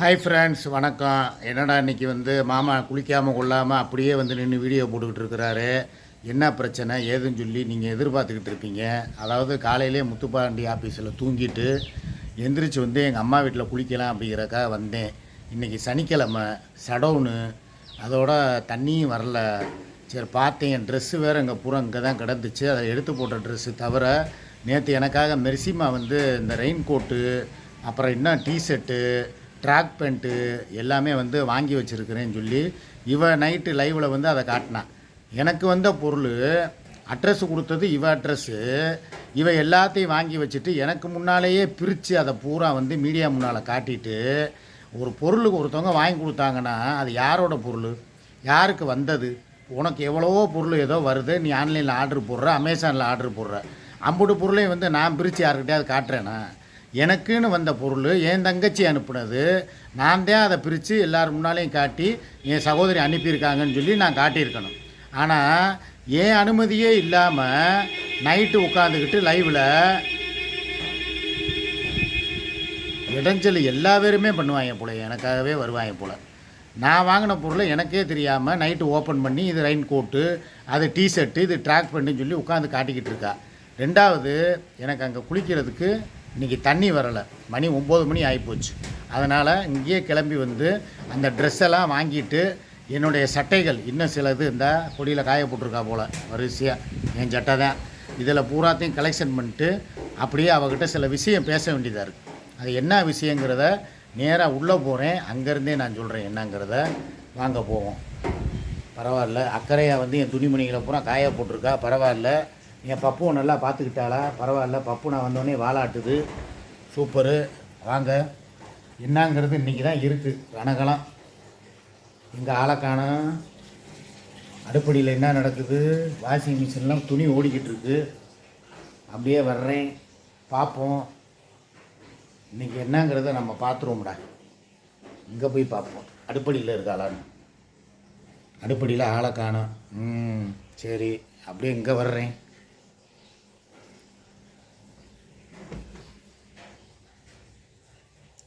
Hi friends வணக்கம். என்னடா இன்னைக்கு வந்து மாமா குளிக்காமல் கொள்ளாமல் அப்படியே வந்து நின்று வீடியோ போட்டுக்கிட்டு இருக்கிறாரு. என்ன பிரச்சனை? ஏதுன்னு சொல்லி நீங்கள் எதிர்பார்த்துக்கிட்டு இருப்பீங்க அதாவது காலையிலே முத்துப்பாண்டி ஆஃபீஸில் தூங்கிட்டு எந்திரிச்சு வந்து எங்கள் அம்மா வீட்டில் குளிக்கலாம் அப்படிங்கிறக்காக வந்தேன். இன்றைக்கி சனிக்கிழமை சடவுனு அதோட தண்ணியும் வரல. சரி பார்த்தேன். என் ட்ரெஸ்ஸு வேறு இங்கே பூரா இங்கே தான் கிடந்துச்சு. அதை எடுத்து போட்ட ட்ரெஸ்ஸு தவிர நேற்று எனக்காக மெர்சிமா வந்து இந்த ரெயின் கோட்டு அப்புறம் இன்னும் டிஷர்ட்டு ட்ராக் பேண்ட்டு எல்லாமே வந்து வாங்கி வச்சுருக்கிறேன்னு சொல்லி இவ நைட்டு லைவில் வந்து அதை காட்டினான் எனக்கு வந்த பொருள் அட்ரஸ் கொடுத்தது இவ அட்ரஸ்ஸு இவ எல்லாத்தையும் வாங்கி வச்சுட்டு எனக்கு முன்னாலேயே பிரித்து அதை பூரா வந்து மீடியா முன்னால் காட்டிட்டு ஒரு பொருளுக்கு ஒருத்தவங்க வாங்கி கொடுத்தாங்கன்னா அது யாரோட பொருள்? யாருக்கு வந்தது? உனக்கு எவ்வளவோ பொருள் ஏதோ வருது நீ ஆன்லைனில் ஆர்டர் போடுற அமேசானில் ஆர்டர் போடுற. அம்புட்டு பொருளையும் வந்து நான் பிரித்து யாருக்கிட்டேயாவது காட்டுறேன்னா எனக்குன்னு வந்த பொருள் என் தங்கச்சி அனுப்புனது. நான் தான் அதை பிரித்து எல்லார் முன்னாலேயும் காட்டி என் சகோதரி அனுப்பியிருக்காங்கன்னு சொல்லி நான் காட்டியிருக்கணும். ஆனால் என் அனுமதியே இல்லாமல் நைட்டு உட்காந்துக்கிட்டு லைவில் இடைஞ்சல் எல்லா பேருமே பண்ணுவாங்க போல எனக்காகவே வருவாங்க போல. நான் வாங்கின பொருளை எனக்கே தெரியாமல் நைட்டு ஓப்பன் பண்ணி இது ரெயின் கோட்டு அது டிஷர்ட்டு இது ட்ராக் பண்ணுன்னு சொல்லி உட்காந்து காட்டிக்கிட்டு இருக்கா. ரெண்டாவது எனக்கு அங்கே குளிக்கிறதுக்கு இன்றைக்கி தண்ணி வரலை. மணி ஒம்பது மணி ஆகிப்போச்சு அதனால் இங்கேயே கிளம்பி வந்து அந்த ட்ரெஸ்ஸெல்லாம் வாங்கிட்டு என்னுடைய சட்டைகள் இன்னும் சிலது இந்த கொடியில் காய போட்டிருக்கா போல் வரிசையாக என் சட்டை தான். இதில் பூராத்தையும் கலெக்ஷன் பண்ணிட்டு அப்படியே அவகிட்ட சில விஷயம் பேச வேண்டியதாக இருக்குது அது என்ன விஷயங்கிறத நேராக உள்ளே போகிறேன் அங்கேருந்தே நான் சொல்கிறேன் என்னங்கிறத வாங்க போவோம். பரவாயில்ல. அக்கறையாக வந்து என் துணிமணிகளை பூரா காய போட்டிருக்கா. பரவாயில்ல. என் பப்புவை நல்லா பார்த்துக்கிட்டாளா? பரவாயில்ல. பப்பு நான் வந்தோடனே வாலாட்டுது. சூப்பரு. வாங்க. என்னங்கிறது இன்றைக்கி தான் இருக்குது ரணகலம். இங்கே ஆளை அடுப்படியில் என்ன நடக்குது? வாஷிங் மிஷின்லாம் துணி ஓடிக்கிட்டு இருக்குது அப்படியே வர்றேன். பார்ப்போம். இன்றைக்கி என்னங்கிறத நம்ம பார்த்துருவோம்டா. இங்கே போய் பார்ப்போம். அடுப்படியில் இருக்காளான்னு. அடுப்படியில் ஆளை ம் சரி. அப்படியே இங்கே வர்றேன்.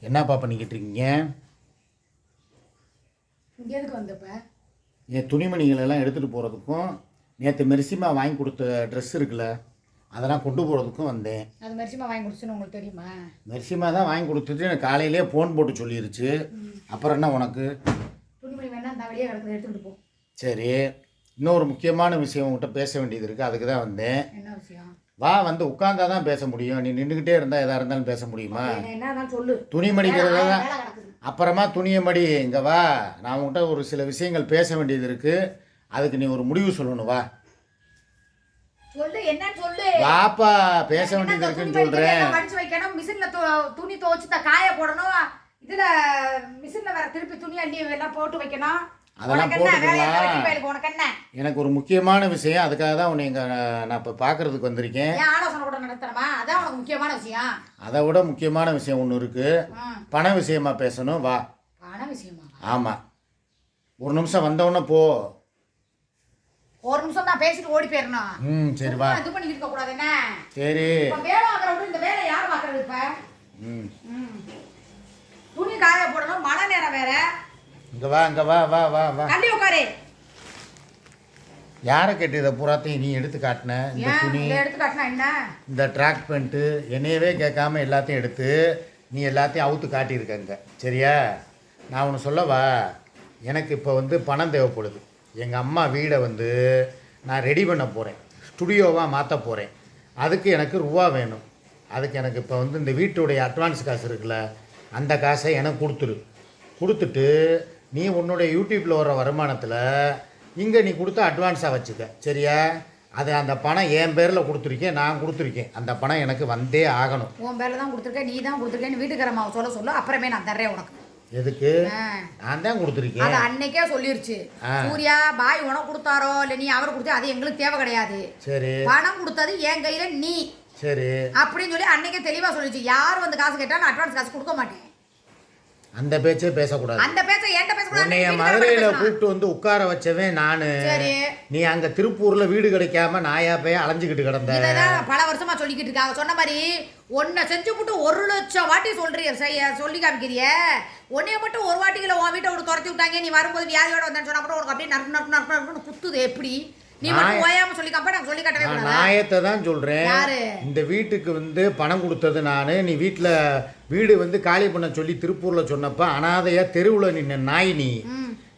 என்னப்பா பண்ணிக்கிட்டு இருக்கீங்க எதுக்கு வந்தப்ப? என் துணிமணிகள் எல்லாம் எடுத்துகிட்டு போகிறதுக்கும் நேற்று மெரிசிமா வாங்கி கொடுத்த ட்ரெஸ் இருக்குல்ல அதெல்லாம் கொண்டு போகிறதுக்கும் வந்தேன். அது மரிசிமா வாங்கி கொடுத்துன்னு உங்களுக்கு தெரியுமா? மெர்சிமா தான் வாங்கி கொடுத்துட்டு எனக்கு காலையிலே ஃபோன் போட்டு சொல்லிருச்சு. அப்புறம் என்ன உனக்கு? துணிமணி வேணா அந்த வெளியே கிடக்குது எடுத்துக்கிட்டு போ. சரி இன்னொரு முக்கியமான விஷயம் உங்கள்கிட்ட பேச வேண்டியது இருக்குது அதுக்கு தான் வந்தேன். என்ன விஷயம்? வா வந்து உட்காந்தா தான் பேச முடியும். நீ நின்றுக்கிட்டே இருந்தால் எதாக இருந்தாலும் பேச முடியுமா? துணி மடிக்கிறத தான். அப்புறமா துணியை மடி இங்கே வா. நான் உங்கள்கிட்ட ஒரு சில விஷயங்கள் பேச வேண்டியது இருக்குது அதுக்கு நீ ஒரு முடிவு சொல்லணும் வா. சொல்லு என்னன்னு சொல்லு? வாப்பா பேச வேண்டியது இருக்குன்னு சொல்கிறேன் துணி துவைச்சு காய போடணும். இதுல மிஷின்ல வேற திருப்பி துணி அள்ளி எல்லாம் போட்டு வைக்கணும். அதெல்லாம் போட்டுக்கலாம். எனக்கு ஒரு முக்கியமான விஷயம். அதுக்காக தான் உன்னை இங்கே நான் இப்போ பார்க்குறதுக்கு வந்திருக்கேன். அதை விட முக்கியமான விஷயம் ஒன்று இருக்குது. பண விஷயமா பேசணும். வா. பண விஷயமா? ஆமாம் ஒரு நிமிஷம் வந்தவுடனே போ. ஒரு நிமிஷம் நான் பேசிட்டு ஓடி போயிடணும் ம் சரி வா. இது பண்ணிட்டு இருக்க கூடாது என்ன? சரி. இப்ப வேலை வாங்குற விட இந்த வேலை யார் பார்க்கறது இப்ப? ம். ம். துணி காய போடணும். மழை நேரம் வேற. இங்கே வா இங்கே வா வா வா வா. உட்காரு. யாரை கேட்டு இதை பூராத்தையும் நீ எடுத்து காட்டின? இந்த துணி எடுத்து காட்டினா என்ன? இந்த ட்ராக் பேண்ட்டு என்னையவே கேட்காம எல்லாத்தையும் எடுத்து நீ எல்லாத்தையும் அவுத்து காட்டியிருக்கங்க சரியா? நான் ஒன்று சொல்லவா? எனக்கு இப்போ வந்து பணம் தேவைப்படுது. எங்கள் அம்மா வீடை வந்து நான் ரெடி பண்ண போகிறேன் ஸ்டுடியோவாக மாற்ற போகிறேன் அதுக்கு எனக்கு ரூபா வேணும். அதுக்கு எனக்கு இப்போ வந்து இந்த வீட்டுடைய அட்வான்ஸ் காசு இருக்குல்ல அந்த காசை எனக்கு கொடுத்துரு. கொடுத்துட்டு நீ உன்னுடைய யூடியூப்பில் வர வருமானத்தில் இங்கே நீ கொடுத்த அட்வான்ஸாக வச்சுக்க. சரியா? அது அந்த பணம் என் பேரில் கொடுத்துருக்கேன் நான் கொடுத்துருக்கேன். அந்த பணம் எனக்கு வந்தே ஆகணும். உன் பேர்ல தான் கொடுத்துருக்கேன் நீ தான் கொடுத்துருக்கேன்னு வீட்டுக்காரம்மாவை சொல்ல சொல்ல அப்புறமே நான் தர்றேன் உனக்கு. எதுக்கு. நான் தான் கொடுத்துருக்கேன். அது அன்னைக்கே சொல்லிருச்சு. சூர்யா பாய் உனக்கு கொடுத்தாரோ இல்ல நீ அவர் கொடுத்தா அது எங்களுக்கு தேவை கிடையாது. சரி. பணம் கொடுத்தது என் கையில நீ. சரி. அப்படின்னு சொல்லி அன்னைக்கே தெளிவா சொல்லிச்சு. யார் வந்து காசு கேட்டாலும் அட்வான்ஸ் காசு கொடுக்க மாட்டேன். அந்த பேச்சே பேசக்கூடாது. அந்த பேச்ச என்கிட்ட பேசக்கூடாது. உன்னைய மதுரையில். கூப்பிட்டு வந்து உட்கார வச்சவன் நான். சரி. நீ அங்கே திருப்பூரில் வீடு கிடைக்காம நாயா போய் அலைஞ்சிக்கிட்டு கிடந்த. பல வருஷமா சொல்லிக்கிட்டு இருக்காங்க சொன்ன மாதிரி உன்னை செஞ்சு போட்டு ஒரு லட்சம் வாட்டி சொல்றிய சொல்லி காமிக்கிறிய. உன்னைய மட்டும் ஒரு வாட்டிகளை உன் வீட்டை விட்டு துரத்தி விட்டாங்க. நீ வரும்போது வியாதியோட வந்தேன்னு சொன்னா கூட உனக்கு அப்படியே நறுக்கு நறுக்கு நறுக்கு நறுக்குன்னு குத்துது. எப்படி? நீ மட்டும் நான்- ஓயாம சொல்லி காப்ப நாங்க சொல்லி காட்டவே நான் கூடாதா? நாயத்தை தான் சொல்கிறேன் யாரு? இந்த வீட்டுக்கு வந்து பணம் கொடுத்தது நான். நீ வீட்டில் வீடு வந்து காலி பண்ண சொல்லி திருப்பூரில் சொன்னப்ப அனாதையாக தெருவில் நின்ன நாய் நீ.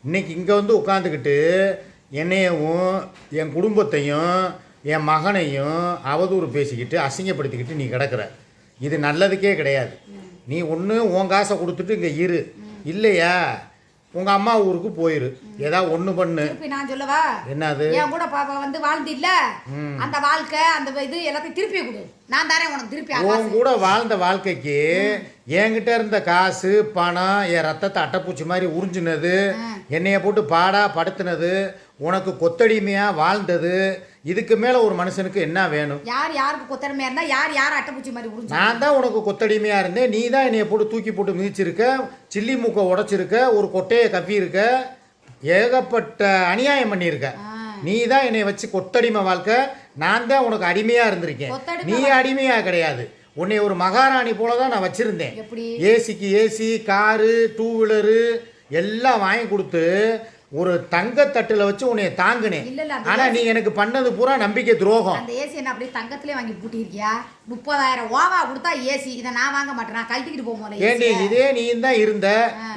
இன்னைக்கு இங்கே வந்து உட்காந்துக்கிட்டு என்னையவும் என் குடும்பத்தையும் என் மகனையும் அவதூறு பேசிக்கிட்டு அசிங்கப்படுத்திக்கிட்டு நீ கிடக்குற. இது நல்லதுக்கே கிடையாது. நீ ஒன்று உன் காசை கொடுத்துட்டு இங்கே இரு. இல்லையா? உங்கள் அம்மா ஊருக்கு போயிரு. ஏதாவது ஒன்று பண்ணு. திருப்பி நான் சொல்லவா? என்னது? என் கூட பாப்பா வந்து வாழ்ந்து இல்ல. அந்த வாழ்க்கை அந்த இது எல்லாத்தையும் திருப்பி கொடு. நான் தரேன் உனக்கு திருப்பி உன். கூட வாழ்ந்த வாழ்க்கைக்கு என்கிட்ட இருந்த காசு பணம் என் ரத்தத்தை அட்டைப்பூச்சி மாதிரி உறிஞ்சினது என்னைய போட்டு பாடா படுத்துனது உனக்கு கொத்தடிமையா வாழ்ந்தது இதுக்கு மேல ஒரு மனுஷனுக்கு என்ன வேணும்? யார் யாருக்கு கொத்தரமையா இருந்தா யார் யார் அட்டைப்பூச்சி மாதிரி உறிஞ்சு நான் தான் உனக்கு கொத்தடிமையா இருந்தேன். நீ தான் என்னைய போட்டு தூக்கி போட்டு மிதிச்சிருக்க சில்லி மூக்கை உடைச்சிருக்க ஒரு கொட்டையை கப்பியிருக்க ஏகப்பட்ட அநியாயம் பண்ணியிருக்க. நீ தான் என்னை வச்சு கொத்தடிமை வாழ்க்கை. நான் தான் உனக்கு அடிமையா இருந்திருக்கேன். நீ அடிமையா கிடையாது. உன்னை ஒரு மகாராணி போல தான் நான் வச்சிருந்தேன். ஏசிக்கு ஏசி காரு டூ வீலரு எல்லாம் வாங்கி கொடுத்து ஒரு தங்கத்தட்டுல வச்சு உன்னைய தாங்கினேன் ஆனா நீ எனக்கு பண்ணது பூரா நம்பிக்கை துரோகம். அந்த ஏசி என்ன அப்படியே தங்கத்திலே வாங்கி பூட்டியிருக்கியா முப்பதாயிரம் ஓவா கொடுத்தா ஏசி. இதை நான் வாங்க மாட்டேன். நான் கழட்டிக்கிட்டு போக போல ஏண்டி இதே நீ தான் இருந்த.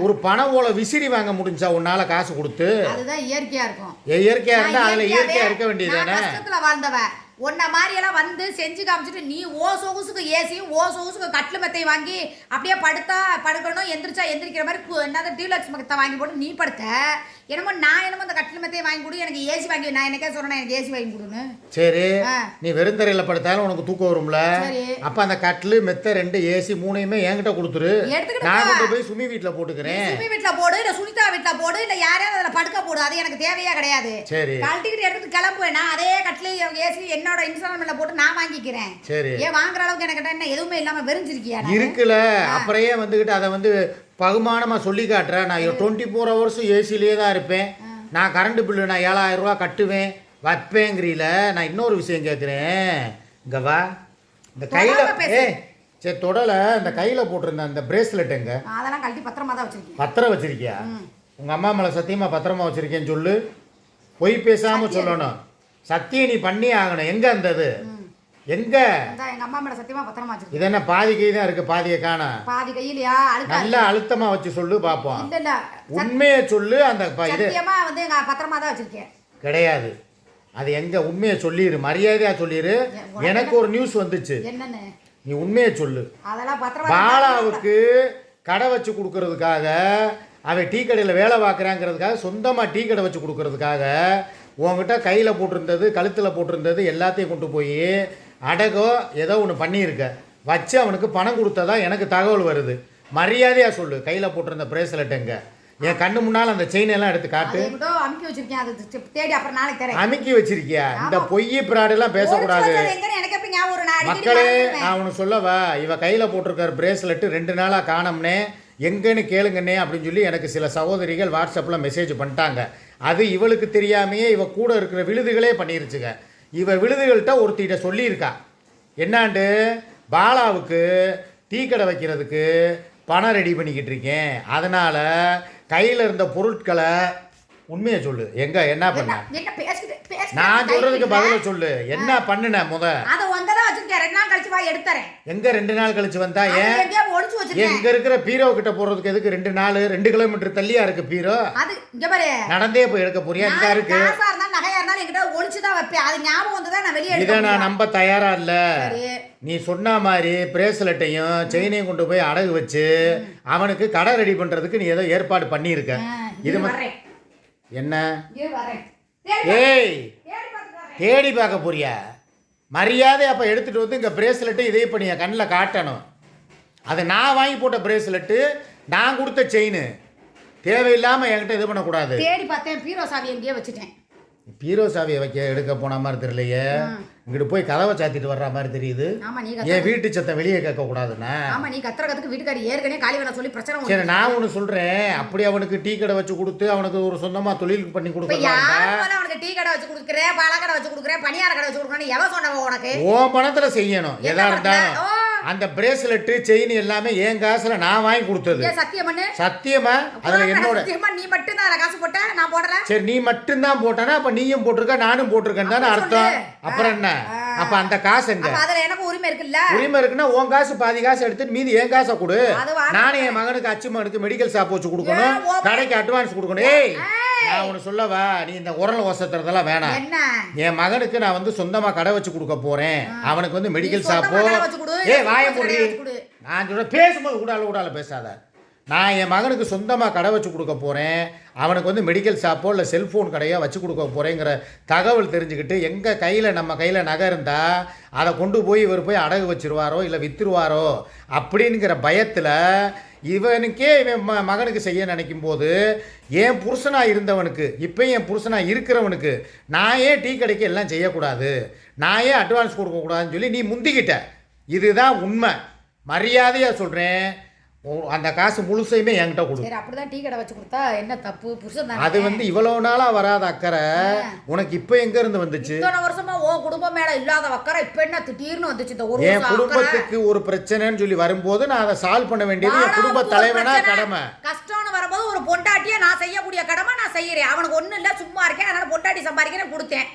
ஒரு பண ஓலை விசிறி வாங்க முடிஞ்சா உன்னால காசு கொடுத்து? அதுதான் இயற்கையா இருக்கும். இயற்கையா இருந்தா அதுல இயற்கையா இருக்க வேண்டியது கஷ்டத்துல வாழ்ந்தவ. உன்ன மாதிரி எல்லாம் வந்து செஞ்சு காமிச்சிட்டு நீ ஓ சொகுசுக்கு ஏசியும் ஓ சொகுசுக்கு கட்டில் மெத்தையும் வாங்கி அப்படியே படுத்தா படுக்கணும் எந்திரிச்சா எந்திரிக்கிற மாதிரி என்னது டீலக்ஸ் மெத்தை வாங்கி போட்டு நீ படுத்த. என்னமோ நான் என்னமோ அந்த கட்டில் மெத்தையை வாங்கி கொடு எனக்கு ஏசி வாங்கி நான் எனக்கே சொல்றேன் எனக்கு ஏசி வாங்கி கொடுன்னு. சரி. நீ வெறுந்தரையில படுத்தாலும் உனக்கு தூக்கம் வரும்ல. அப்ப அந்த கட்டிலு மெத்த ரெண்டு ஏசி மூணையுமே என்கிட்ட கொடுத்துரு. நான். கொண்டு போய் சுமி வீட்டுல போட்டுக்கிறேன். சுமி வீட்ல போடு இல்ல சுனிதா வீட்ல போடு இல்ல யாரையாவது அதுல படுக்க போடு. அது எனக்கு தேவையே கிடையாது. சரி. கழட்டிக்கிட்டு எடுத்துட்டு கிளம்புவேன் நான் அதே கட்டில ஏசி என்னோட இன்ஸ்டால்மெண்ட்ல போட்டு நான் வாங்கிக்கிறேன். சரி. ஏன் வாங்குற அளவுக்கு எனக்கு என்ன எதுவுமே இல்லாம வெறிஞ்சிருக்கியா? இருக்குல்ல. அப்புறையே வந்துக்கிட்டு அதை வந்து பகுமானமா சொல்லி காட்டுறேன். நான் டுவெண்ட்டி ஃபோர் ஹவர்ஸும் ஏசிலேயே தான் இருப்பேன். நான் கரண்ட் பில்லு நான் ஏழாயிரம் ரூபா கட்டுவேன். வைப்பேங்கிறீல நான் இன்னொரு விஷயம் கேட்குறேன் இங்க வா. இந்த கையில். ஏ சரி தொடலை. இந்த கையில் போட்டிருந்த அந்த பிரேஸ்லெட் எங்க? அதெல்லாம் கழட்டி பத்திரமா தான் வச்சிருக்கேன். பத்திரம் வச்சிருக்கியா? உங்க அம்மா மேலே சத்தியமா பத்திரமா வச்சிருக்கேன்னு சொல்லு. பொய் பேசாம சொல்லணும். சத்தியம் நீ பண்ணி ஆகணும். எங்க அந்த இது? எங்க? எங்க அம்மா மேல சத்தியமா பத்திரமா வச்சிருக்கேன். இது என்ன பாதி கை தான் இருக்கு பாதியை காண? பாதி கையிலயா? நல்லா அழுத்தமா வச்சு சொல்லு பாப்போம். இல்ல இல்ல. உண்மையை சொல்லு அந்த சத்தியமா வந்து எங்க பத்திரமா தான் வச்சிருக்கேன். கிடையாது. அது எங்க உண்மையை சொல்லிடு மரியாதையா சொல்லிடு எனக்கு ஒரு நியூஸ் வந்துச்சு. என்னன்னு? நீ உண்மையை சொல்லு. அதெல்லாம் பத்திரமா பாலாவுக்கு கடை வச்சு கொடுக்கறதுக்காக அவன் டீ கடையில் வேலை பார்க்குறாங்கிறதுக்காக சொந்தமாக டீ கடை வச்சு கொடுக்கறதுக்காக உன்கிட்ட கையில் போட்டிருந்தது கழுத்தில் போட்டிருந்தது எல்லாத்தையும் கொண்டு போய் அடகோ ஏதோ ஒன்று பண்ணியிருக்க. வச்சு அவனுக்கு பணம் கொடுத்ததா எனக்கு தகவல் வருது. மரியாதையாக சொல்லு. கையில் போட்டிருந்த பிரேஸ்லெட் எங்க? என் கண்ணு முன்னால் அந்த செயின் எல்லாம் எடுத்து காட்டு. அமுக்கி வச்சிருக்கேன் அது தேடி அப்புறம் நாளைக்கு தரேன். அமுக்கி வச்சிருக்கியா? இந்த பொய் பிராடெல்லாம் பேசக்கூடாது. மக்களே. நான் உனக்கு சொல்லவா? இவ கையில் போட்டிருக்கிற பிரேஸ்லெட்டு ரெண்டு நாளாக காணோம்னே. எங்கன்னு கேளுங்கண்ணே அப்படின்னு சொல்லி எனக்கு சில சகோதரிகள் வாட்ஸ்அப்பில் மெசேஜ் பண்ணிட்டாங்க. அது இவளுக்கு தெரியாமையே இவ கூட இருக்கிற விழுதுகளே பண்ணிருச்சுங்க. இவ விழுதுகள்கிட்ட ஒருத்திட்ட சொல்லியிருக்கா. என்னாண்டு? பாலாவுக்கு டீ கடை வைக்கிறதுக்கு பணம் ரெடி பண்ணிக்கிட்டு இருக்கேன். அதனால் கையில் இருந்த பொருட்களை உண்மையை சொல்லு. எங்கே என்ன பண்ண? நான் சொல்றதுக்கு? பதில சொல்லு. என்ன பண்ணுன முத? அதை ஒங்கதான் வச்சிருக்கேன். ரெண்டு நாள் கழிச்சு வா எடுத்துறேன் எங்க ரெண்டு நாள் கழிச்சு வந்தா ஏன்? ஒளிச்சு வச்சிருக்கேன். எங்க இருக்கிற பீரோ கிட்ட போறதுக்கு எதுக்கு ரெண்டு நாள்? ரெண்டு கிலோமீட்டர் தள்ளியா இருக்கு பீரோ? அது இங்க பாரு. நடந்தே போய் எடுக்க போறியா? நான் இருக்கு? காசா இருந்தாலும் நகையா இருந்தாலும் என்கிட்ட ஒளிச்சு தான் வைப்பேன். அது ஞாபகம் வந்து தான் நான் வெளியே இதை எடுக்க நான் முடியும். நம்ப தயாரா இல்ல. நீ சொன்ன மாதிரி பிரேஸ்லெட்டையும் செயினையும் கொண்டு போய் அடகு வச்சு அவனுக்கு கடை ரெடி பண்றதுக்கு நீ ஏதோ ஏற்பாடு பண்ணியிருக்க. இது இரு ம- வரேன் என்ன? வரேன் ஏய் தேடி பார்க்க போறியா? மரியாதை அப்போ எடுத்துட்டு வந்து இங்கே பிரேஸ்லெட்டு இதே பண்ணி என் கண்ணில் காட்டணும். அது நான் வாங்கி போட்ட பிரேஸ்லெட்டு நான் கொடுத்த செயின் தேவையில்லாமல் என்கிட்ட இது பண்ணக்கூடாது. தேடி பார்த்தேன் பீரோ சாவி எங்கேயோ வச்சுட்டேன். பீரோ சாவியை வைக்க எடுக்க போன மாதிரி தெரியலையே. இங்கிட்டு போய் கதவை சாத்திட்டு வர்ற மாதிரி தெரியுது. என் வீட்டு சத்தம் வெளியே கேட்க கூடாதுண்ணா ஆமா நீ கத்துற கத்துக்கு வீட்டுக்காரி ஏற்கனவே காலி வேலை சொல்லி பிரச்சனை. சரி நான் ஒன்று சொல்கிறேன் அப்படி அவனுக்கு டீ கடை வச்சு கொடுத்து அவனுக்கு ஒரு சொந்தமாக தொழில் பண்ணி கொடுக்கலாம் அவனுக்கு டீ கடை வச்சு கொடுக்குறேன் பழ கடை வச்சு கொடுக்குறேன் பணியார கடை வச்சு கொடுக்குறேன்னு எவன் சொன்னவன் உனக்கு? ஓ பணத்தில் செய்யணும். எதா? இருந்தாலும். அந்த பிரேஸ்லெட்டு செயின் எல்லாமே என் காசுல நான் வாங்கி கொடுத்தது. சத்தியம் பண்ணு சத்தியமா? அதுல என்னோட நீ மட்டும் தான் காசு போட்ட? நான் போடல? சரி நீ மட்டும்தான் போட்டானா அப்ப நீயும் போட்டிருக்க நானும் போட்டிருக்கேன் தானே அர்த்தம். அப்புறம் என்ன. அப்ப அந்த காசு எங்க? அதுல எனக்கு உரிமை இருக்குல்ல? உரிமை இருக்குன்னா உன் காசு பாதி காசு எடுத்து மீதி என் காசை கொடு. நானே என் மகனுக்கு அச்சு மகனுக்கு மெடிக்கல் ஷாப் வச்சு கொடுக்கணும். கடைக்கு அட்வான்ஸ் கொடுக்கணும். ஏய். நான் ஒன்று சொல்லவா? நீ இந்த உரல் ஒசத்துறதெல்லாம் வேணாம். என் மகனுக்கு நான் வந்து சொந்தமா கடை வச்சு கொடுக்க போறேன். அவனுக்கு வந்து மெடிக்கல் ஷாப்போ ஏ வாய மூடி. நான் சொல்ற பேசும்போது கூடால கூடால பேசாத. நான் என் மகனுக்கு சொந்தமாக கடை வச்சு கொடுக்க போகிறேன் அவனுக்கு வந்து மெடிக்கல் ஷாப்போ இல்லை செல்ஃபோன் கடையோ வச்சு கொடுக்க போகிறேங்கிற தகவல் தெரிஞ்சுக்கிட்டு எங்கள் கையில் நம்ம கையில் நகை இருந்தால் அதை கொண்டு போய் இவர் போய் அடகு வச்சிருவாரோ இல்லை விற்றுருவாரோ அப்படிங்கிற பயத்தில் இவனுக்கே இவன் ம மகனுக்கு செய்ய நினைக்கும் போது என் புருஷனாக இருந்தவனுக்கு இப்போ என் புருஷனாக இருக்கிறவனுக்கு நான் ஏன் டீ கடைக்கு எல்லாம் செய்யக்கூடாது? நான் ஏன் அட்வான்ஸ் கொடுக்கக்கூடாதுன்னு சொல்லி நீ முந்திக்கிட்ட. இதுதான் உண்மை. மரியாதையாக சொல்கிறேன் அந்த காசு முழுசையுமே என்கிட்ட கொடு. சரி அப்படிதான் டீ கடை வச்சு கொடுத்தா என்ன தப்பு? புருஷன். அது வந்து இவ்வளவு நாளா வராத அக்கறை. உனக்கு இப்போ எங்க இருந்து வந்துச்சு? இத்தனை வருஷமா ஓ குடும்பம் மேல இல்லாத வக்கற இப்ப என்ன திடீர்னு வந்துச்சு இந்த ஒரு என் வருஷம் அக்கறை. குடும்பத்துக்கு ஒரு பிரச்சனைன்னு சொல்லி வரும்போது நான் அதை சால்வ் பண்ண வேண்டியது என் குடும்ப தலைவனா. கடமை. கஷ்டம்னு வரும்போது ஒரு பொண்டாட்டியை நான் செய்யக்கூடிய கடமை நான் செய்யறேன். அவனுக்கு ஒண்ணும் இல்ல சும்மா இருக்கேன். அதனால பொண்டாட்டி சம்பாதிக்கிறேன் கொடுத்தேன்.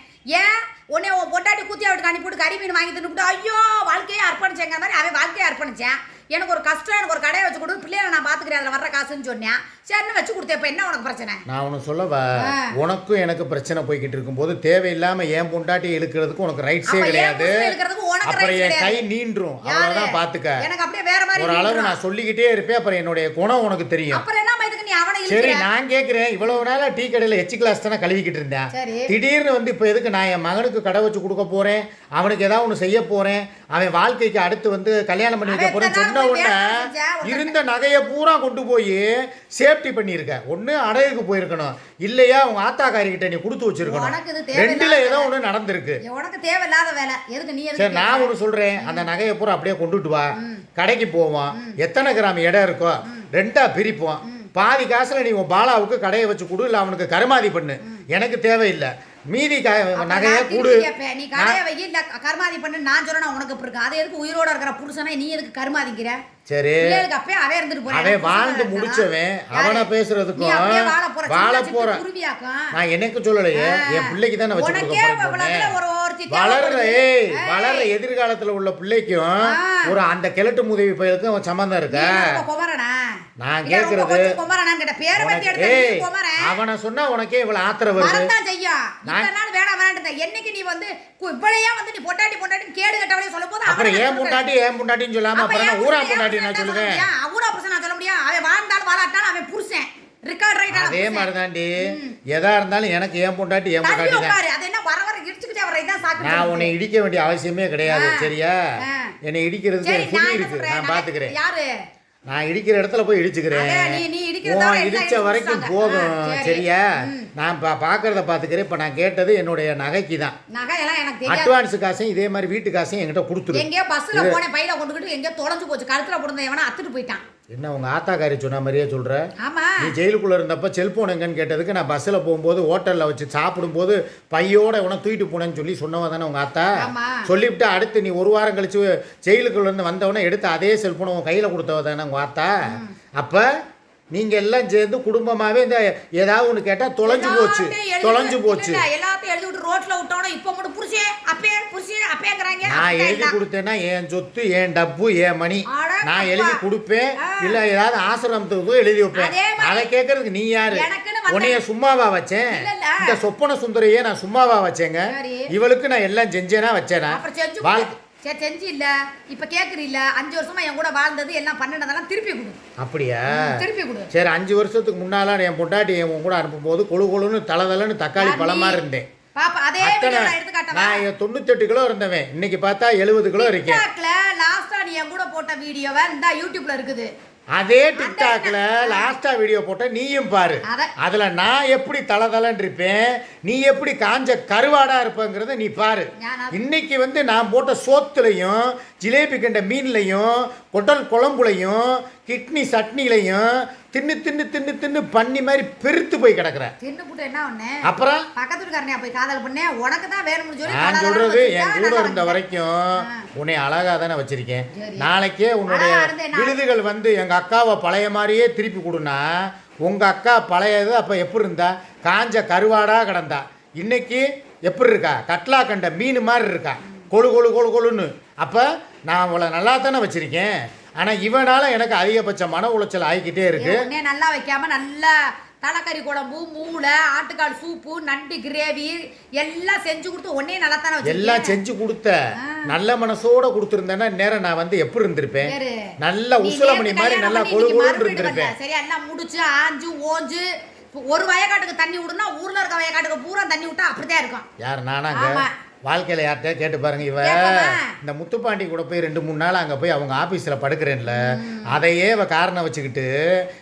ஏன்? உன்னை உன் பொண்டாட்டி கூத்தி அவட்டுக்கு அனுப்பிவிட்டு கறி மீன் வாங்கி தின்னுபிட்டு ஐயோ வாழ்க்கையே அர்ப்பணிச்சேங்க மாதிரி அவன் வாழ்க்கையை அர்ப்பணிச்சேன். எனக்கு ஒரு கஷ்டம் எனக்கு ஒரு கடையை வச்சு கொடு. பிள்ளைகளை நான் பாத்துக்கிறேன் அதுல வர்ற காசுன்னு சொன்னேன் சரின்னு வச்சு கொடுத்தேன் இப்ப என்ன உனக்கு பிரச்சனை? நான் உனக்கு சொல்லவா? ஆ. உனக்கும் எனக்கு பிரச்சனை போய்கிட்டு இருக்கும்போது தேவையில்லாம என் பொண்டாட்டி இழுக்கிறதுக்கு உனக்கு ரைட்ஸே கிடையாது. அப்புறம் என் கை யாரு? அவ்வளவுதான் பாத்துக்க. எனக்கு அப்படியே வேற மாதிரி ஒரு அளவு. நான் சொல்லிக்கிட்டே இருப்பேன் அப்புறம் என்னுடைய குணம் உனக்கு தெரியும். அப்புறம் என்ன நீ அவனை சரி நான் கேட்குறேன் இவ்வளவு நாளா டீ கடையில் எச்சு கிளாஸ் தானே கழுவிக்கிட்டு இருந்தேன். சரி. திடீர்னு வந்து இப்போ எதுக்கு நான் என் மகனுக்கு கடை வச்சு கொடுக்க போறேன்? அவனுக்கு ஏதாவது ஒன்று செய்ய போறேன்? அவன் வாழ்க்கைக்கு அடுத்து வந்து கல்யாணம் பண்ணி வைக்க எத்தனை சொன்ன உடனே இருந்த நகையை பூரா கொண்டு போய் சேஃப்டி பண்ணியிருக்க. ஒன்று அடகுக்கு போயிருக்கணும். இல்லையா உங்க ஆத்தாக்காரிக்கிட்ட நீ கொடுத்து வச்சிருக்கணும். ரெண்டுல ஏதோ ஒன்று நடந்திருக்கு. உனக்கு தேவையில்லாத வேலை. எதுக்கு நீ சரி நான் ஒன்று சொல்கிறேன் அந்த நகையை பூரா அப்படியே கொண்டுட்டு வா. கடைக்கு போவோம். எத்தனை கிராம் இடம் இருக்கோ ரெண்டா பிரிப்போம். பாதி காசுல நீ உன் பாலாவுக்கு கடையை வச்சு கொடு இல்லை அவனுக்கு கருமாதி பண்ணு. எனக்கு தேவையில்லை. மீதி அப்ப நகையை கொடு. நீ கடையை வை இல்ல கருமாதி பண்ணு நான் சொன்னா உனக்கு இப்ப இருக்கு? அது எதுக்கு உயிரோட இருக்கிற புருஷனை நீ எதுக்கு கருமாதிக்கிற? சரி. அப்பயே அவன் இருந்துட்டு போறான். அவன் வாழ்ந்து? முடிச்சவன்? அவனை பேசுறதுக்கும் வாழ போற. நான் எனக்கு சொல்லலையே. என் பிள்ளைக்கு தானே வச்சு வளர்ற. ஏய் வளர்ற எதிர்காலத்துல உள்ள பிள்ளைக்கும். ஒரு அந்த கிழட்டு முதவி பயலுக்கும் சம்பந்தம் நீ இருக்கா? நான் கேக்குறது- குமரனான்னு கேட்ட. பேரை பத்தி எடுத்த குமரன். அவனை சொன்னா உனக்கே இவ்வளவு ஆத்திரம் வருது வரத்தான் செய்யும். நான்- வேணாம்னு இருந்த. என்னைக்கு நீ வந்து இப்படியே வந்து நீ பொண்டாட்டி பொண்டாட்டின்னு கேடு கெட்டவளையும் சொல்லும்போது அவனை அப்புறம் ஏன். பொண்டாட்டி ஏன் பொண்டாட்டின்னு சொல்லாம அப்ப அப்புறம் ஊரா பொண்டாட்டி நான் சொல்லுவேன் சொல்ல? ஊரா புருஷன் நான் சொல்ல முடியும் அவன் வாழ்ந்தாலும் வாழாட்டாலும் அவன் புருஷன் ரெக்கார்ட் ரைட்டான அதே மாதிரி தாண்டி எதா இருந்தாலும் எனக்கு ஏன் பொண்டாட்டி ஏன் பொண்டாட்டி தான் அது என்ன வர வர இடிச்சுக்கிட்டே வர இதான் சாக்கு நான் உன்னை இடிக்க வேண்டிய அவசியமே கிடையாது. சரியா. என்னை இருக்கு சொல்றேன் நான் பாத்துக்கிறேன் யாரு நான் இடிக்கிற இடத்துல போய் இடிச்சுக்கிறேன். இடிச்ச வரைக்கும். போதும். சரியா? நான் பா பார்க்கறத பார்த்துக்கிறேன் இப்போ நான் கேட்டது என்னுடைய நகைக்கு தான் நகை எல்லாம் எனக்கு தெரியாது. அட்வான்ஸ் காசையும் இதே மாதிரி வீட்டு காசையும் என்கிட்ட கொடுத்துரு. எங்கேயோ பஸ்ல போனேன் பையில கொண்டுகிட்டு எங்கேயோ தொலைஞ்சு போச்சு. கழுத்துல போடுந்த எவனா அத்துட்டு போயிட்டான். என்ன உங்க ஆத்தாக்காரி சொன்ன மாதிரியே ஆமா. நீ ஜெயிலுக்குள்ள இருந்தப்ப செல்போன் எங்கன்னு கேட்டதுக்கு நான் பஸ்ஸில் போகும்போது ஹோட்டலில் வச்சு சாப்பிடும்போது பையோட உன தூக்கிட்டு போனேன்னு சொல்லி சொன்னவ தானே உங்க ஆத்தா. சொல்லிவிட்டு அடுத்து நீ ஒரு வாரம் கழிச்சு ஜெயிலுக்குள்ள இருந்து வந்தவொடனே எடுத்து அதே செல்போனை உன் கையில் கொடுத்தவ தானே உங்க ஆத்தா? அப்போ நீங்க எல்லாம் சேர்ந்து குடும்பமாவே இந்த ஏதாவது ஒன்று கேட்டால் தொலைஞ்சு போச்சு. தொலைஞ்சு போச்சு. எழுதி விட்டு ரோட்ல விட்டோட இப்ப மட்டும் புருஷே அப்பே புருஷே அப்பேங்கறாங்க நான் எழுதி. கொடுத்தேன்னா என் சொத்து என் டப்பு என் மணி நான். எழுதி கொடுப்பேன். இல்ல ஏதாவது ஆசிரமத்துக்கு எழுதி வைப்பேன் அதே கேட்கறதுக்கு நீ யாரு உன்னைய சும்மாவா வச்சேன். இந்த சொப்பன சுந்தரையே நான் சும்மாவா வச்சேங்க. இவளுக்கு நான் எல்லாம் செஞ்சேனா வச்சேனா வாழ்க்கை. சரி செஞ்சு இல்ல இப்ப கேக்குறீ இல்ல அஞ்சு வருஷமா என் கூட வாழ்ந்தது எல்லாம் பண்ணினதெல்லாம் திருப்பி கொடு அப்படியா திருப்பி கொடு சரி அஞ்சு வருஷத்துக்கு முன்னால என் பொண்டாட்டி என் கூட அனுப்பும்போது கொழு கொழுன்னு தலை தலைன்னு தக்காளி பழமா? இருந்தேன் பாப்பா அதே அத்தனை வீடியோ எடுத்து காட்டவா நான் கிலோ இருந்தவன். இன்னைக்கு பார்த்தா எழுபது கிலோ இருக்கேன். டிக்டாக்ல லாஸ்டா நீ என் கூட போட்ட வீடியோவை இந்த யூடியூப்ல இருக்குது. அதே டிக்டாக்ல லாஸ்டா வீடியோ போட்ட நீயும் பாரு. அத- அதுல நான் எப்படி தல தலன்னு இருப்பேன் நீ எப்படி காஞ்ச கருவாடா இருப்பேங்கிறத நீ பாரு. இன்னைக்கு வந்து நான் போட்ட சோத்துலையும் ஜிலேபி கண்ட மீன்லையும் கொட்டல் குழம்புலையும் கிட்னி சட்னிலையும் தின்னு தின்னு தின்னு தின்னு பண்ணி மாதிரி பெருத்து போய் கிடக்குறேன் தின்னு புட்டு என்ன ஒண்ணு? அப்புறம்? பக்கத்து வீட்டுக்காரனையா போய் காதல் பண்ணேன் உனக்கு தான் வேணும்னு சொல்லி நான் சொல்றது என் கூட இருந்த. வரைக்கும் உன்னை அழகா தானே வச்சிருக்கேன். சரி. நாளைக்கே உன்னுடைய. விருதுகள் வந்து எங்க அக்காவை பழைய மாதிரியே திருப்பி கொடுனா உங்க அக்கா பழையது அப்ப எப்படி இருந்தா? காஞ்ச கருவாடா கிடந்தா. இன்னைக்கு எப்படி இருக்கா? கட்லா கண்ட மீன் மாதிரி இருக்கா? கொழு கொழு கொழு கொழுன்னு. அப்ப நான் அவளை நல்லா தானே வச்சிருக்கேன். ஆனா இவனால எனக்கு அதிகபட்ச மன உளைச்சல் ஆகிக்கிட்டே இருக்கு. உடனே நல்லா வைக்காம நல்லா தலைக்கறி குழம்பு மூளை ஆட்டுக்கால் சூப்பு நண்டு கிரேவி எல்லாம் செஞ்சு கொடுத்து உடனே நல்லா தானே எல்லாம் செஞ்சு கொடுத்த. நல்ல மனசோட கொடுத்துருந்தேன்னா நேரம் நான் வந்து எப்படி இருந்திருப்பேன். நல்ல உசுலமணி மாதிரி நல்லா பண்ணி கொழு இன்னைக்கு கொழுன்னு மறுபடியும் இருந்திருப்பேன். சரியா? எல்லாம் முடிச்சு ஆஞ்சு ஓஞ்சு ஒரு வயக்காட்டுக்கு தண்ணி விடுனா ஊர்ல இருக்க வயக்காட்டுக்கு பூரா தண்ணி விட்டா அப்படிதான் இருக்கும் யார் நானாங்க. வாழ்க்கையில யார்கிட்ட கேட்டு பாருங்க இவ? இந்த முத்துப்பாண்டி கூட போய் ரெண்டு மூணு நாள் அங்க போய் அவங்க ஆபீஸ்ல படுக்கிறேன்ல அதையே இவ காரணம் வச்சுக்கிட்டு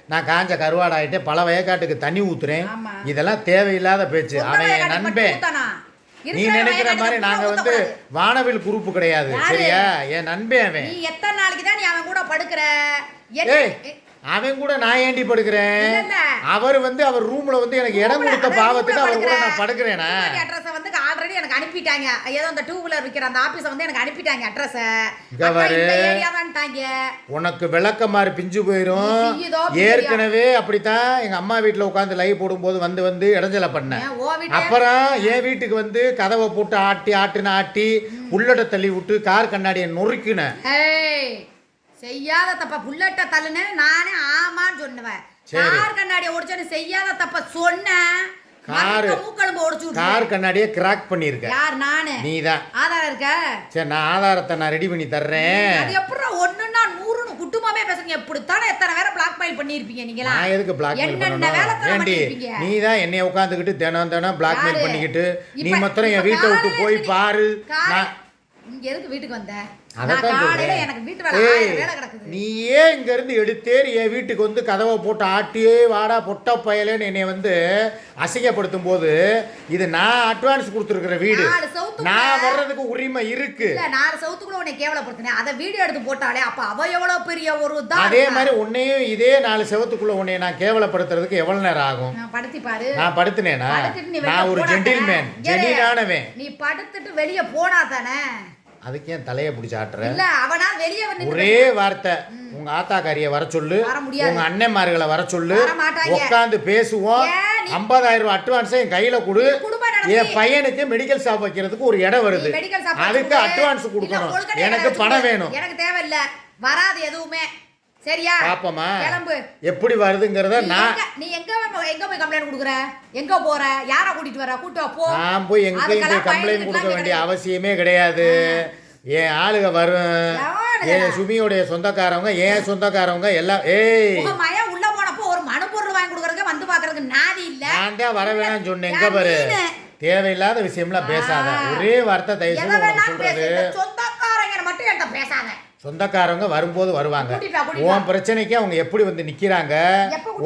நான் காஞ்ச கருவாடாயிட்டே பல வயக்காட்டுக்கு தண்ணி ஊத்துறேன். இதெல்லாம் தேவையில்லாத பேச்சு அவன் என் நண்பன்? நீ நினைக்கிற மாதிரி நாங்க வந்து. வானவில் குரூப்பு கிடையாது? சரியா என் நண்பன் அவன் நீ எத்தனை நாளைக்கு தான் நீ அவன் கூட படுக்கிற அவன் கூட நான் ஏண்டி படுக்கிறேன். அவர் வந்து அவர் ரூம்ல வந்து எனக்கு இடம் கொடுத்த பாவத்துக்கு அவர் கூட. நான் படுக்கிறேனா. அட்ரஸை வந்து ஆல்ரெடி எனக்கு அனுப்பிட்டாங்க. ஏதோ அந்த டூ வீலர் விற்கிற அந்த ஆபீஸை வந்து எனக்கு அனுப்பிட்டாங்க அட்ரஸை உனக்கு பிஞ்சு நீ செய்யுதோ, பிஞ்சு ஏற்கனவே அப்படித்தான் எங்க அம்மா வீட்டுல உட்காந்து லைவ் போடும்போது வந்து வந்து இடைஞ்சல பண்ணேன் அப்புறம் என் வீட்டுக்கு வந்து கதவை போட்டு ஆட்டி ஆட்டுன்னு ஆட்டி உள்ளட தள்ளி விட்டு கார் கண்ணாடியை நொறுக்கினேன் செய்யாத தப்ப புல்லட்ட தள்ளுனே நானே ஆமான்னு சொன்னவன். கார் கண்ணாடியை உடைச்சேன்னு செய்யாத தப்ப சொன்னேன் காரு. மூக்கெலும்பு உடைச்சு. கார் கண்ணாடியை கிராக் பண்ணியிருக்க. யார் நானு? நீ தான் ஆதாரம் இருக்க? சரி நான் ஆதாரத்தை நான் ரெடி பண்ணி தர்றேன். அது ஒண்ணுன்னா நூறுன்னு குட்டுமாவே பேசுறீங்க. எப்படித்தானே எத்தனை வேற பிளாக் மெயில் பண்ணிருப்பீங்க நீங்களா? நான் எதுக்கு என்னென்ன வேலை பண்ணணும் ஏண்டி நீ தான் என்னைய உட்காந்துக்கிட்டு தினம் தினம் பிளாக்மெயில் யாரு? பண்ணிக்கிட்டு நீ இப்ப என் வீட்டை விட்டு போய் பாரு. நான் இங்க எதுக்கு வீட்டுக்கு வந்த? நான் நீ ஏன் இங்க இருந்து எடுத்தேறி என் வீட்டுக்கு வந்து கதவை போட்டு ஆட்டியே வாடா பொட்ட பயலேன்னு என்னை வந்து அசிங்கப்படுத்தும் போது இது நான் அட்வான்ஸ் கொடுத்துருக்கிற வீடு. நான் வர்றதுக்கு உரிமை இருக்கு. நாலு சவுத்துக்குள்ள உன்னை கேவலப்படுத்தினேன். அதை வீடியோ எடுத்து போட்டாலே அப்ப அவ எவ்வளவு பெரிய ஒரு அதே? மாதிரி உன்னையும் இதே நாலு செவத்துக்குள்ள உன்னைய நான் கேவலப்படுத்துறதுக்கு எவ்வளவு நேரம் ஆகும்? நான் படுத்தி பாரு. நான் படுத்துனேனா? நான் ஒரு ஜென்டில்மேன். ஜெனினானவன் நீ படுத்துட்டு வெளிய போனா தானே? அதுக்கு ஏன் தலையை பிடிச்சி ஆட்டுற? இல்ல அவனா வெளிய வந்து ஒரே வார்த்தை. உங்க ஆத்தாக்காரிய வர சொல்லு. உங்க அண்ணன்மார்களை வர சொல்லு. உட்காந்து பேசுவோம். ஐம்பதாயிரம் ரூபாய் அட்வான்ஸை என் கையில கொடு. என் பையனுக்கு மெடிக்கல் ஷாப் வைக்கிறதுக்கு ஒரு இடம் வருது. அதுக்கு. அட்வான்ஸ் கொடுக்கணும். எனக்கு பணம். வேணும். எனக்கு தேவையில்ல. வராது எதுவுமே. சரியா? பாப்போமா? கிளம்பு. எப்படி வருதுங்கிறத நான் நீ எங்க எங்க போய் கம்ப்ளைண்ட் கொடுக்குற? எங்க போற? யார கூட்டிட்டு வர? கூட்டு போ. நான் போய் எங்கேயும் போய் கம்ப்ளைண்ட் கொடுக்க வேண்டிய. அவசியமே கிடையாது. என் ஆளுக வரும்? என் சுமியோடைய சொந்தக்காரவங்க என் சொந்தக்காரவங்க எல்லாம் ஏய்! மயம் உள்ள போனப்போ ஒரு மனு பொருள் வாங்கி கொடுக்கறதுக்கு வந்து பாக்குறதுக்கு நாதி இல்ல. நான் தான் வர வேணாம்னு சொன்னேன். எங்க பாரு. தேவையில்லாத விஷயம்லாம் பேசாத. ஒரே வார்த்தை தயவு பேசு. சொல்றது சொந்தக்காரங்க மட்டும் என்கிட்ட பேசாத. சொந்தக்காரவங்க வரும்போது வருவாங்க. உன் பிரச்சனைக்கு அவங்க எப்படி வந்து நிக்கிறாங்க?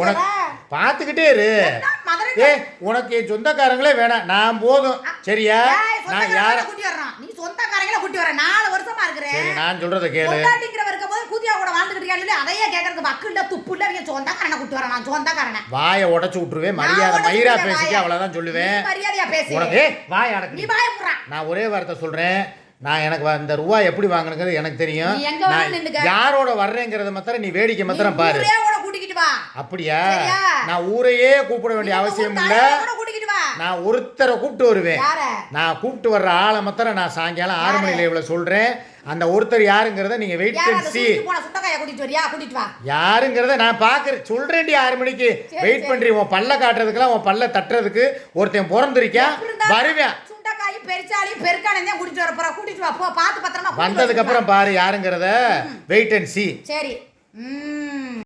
உனக்கு வர? பார்த்துக்கிட்டே இரு. ஏ உனக்கு சொந்தக்காரங்களே வேணாம். நான் போதும். சரியா? நான் யார நீ சொந்தக்காரங்கள கூட்டி வர நாலு வருஷமா இருக்கிறேன் நான் சொல்றத கேளு. கூதியா கூட வாழ்ந்துகிட்டு இருக்கான்னு சொல்லி அதையே கேட்கறதுக்கு வக்கு இல்ல துப்பு இல்ல இவன் சொந்தக்காரனை கூட்டி வரேன் நான் சொந்தக்காரனை. வாயை உடைச்சு விட்டுருவேன். மரியாதை மயிரா பேசிக்க. அவ்வளவுதான் சொல்லுவேன். மரியாதையா பேசு. உனக்கு நீ வாய நான் ஒரே வார்த்தை சொல்றேன். நான் எனக்கு அந்த ரூபா எப்படி வாங்கணுங்கிறது எனக்கு தெரியும். யாரோட வர்றேங்கிறத மாத்திரம் நீ வேடிக்கை மாத்திரம் பாரு. அப்படியா? நான் ஊரையே கூப்பிட வேண்டிய அவசியம் இல்ல. நான் ஒருத்தரை கூப்பிட்டு வருவேன். நான் கூப்பிட்டு வர்ற ஆளை மாத்திரம் நான் சாயங்காலம் ஆறு யாரு? மணி லைவ்ல சொல்றேன். அந்த ஒருத்தர் யாருங்கிறத நீங்க வெயிட் வா. யாருங்கிறத நான் பாக்குறேன். சொல்றேன்டி ஆறு மணிக்கு. வெயிட். பண்றீ உன் பல்ல காட்டுறதுக்கெல்லாம் உன் பல்ல தட்டுறதுக்கு ஒருத்தன் பிறந்திருக்கேன். வருவேன். பெருச்சாலையும் பெருக்கானையும் தான் கூட்டிட்டு வர போறா. கூட்டிட்டு வா போ பார்த்து பத்திரமா வந்ததுக்கு. அப்புறம் பாரு யாருங்கிறத வெயிட் அண்ட் சி சரி. ம்.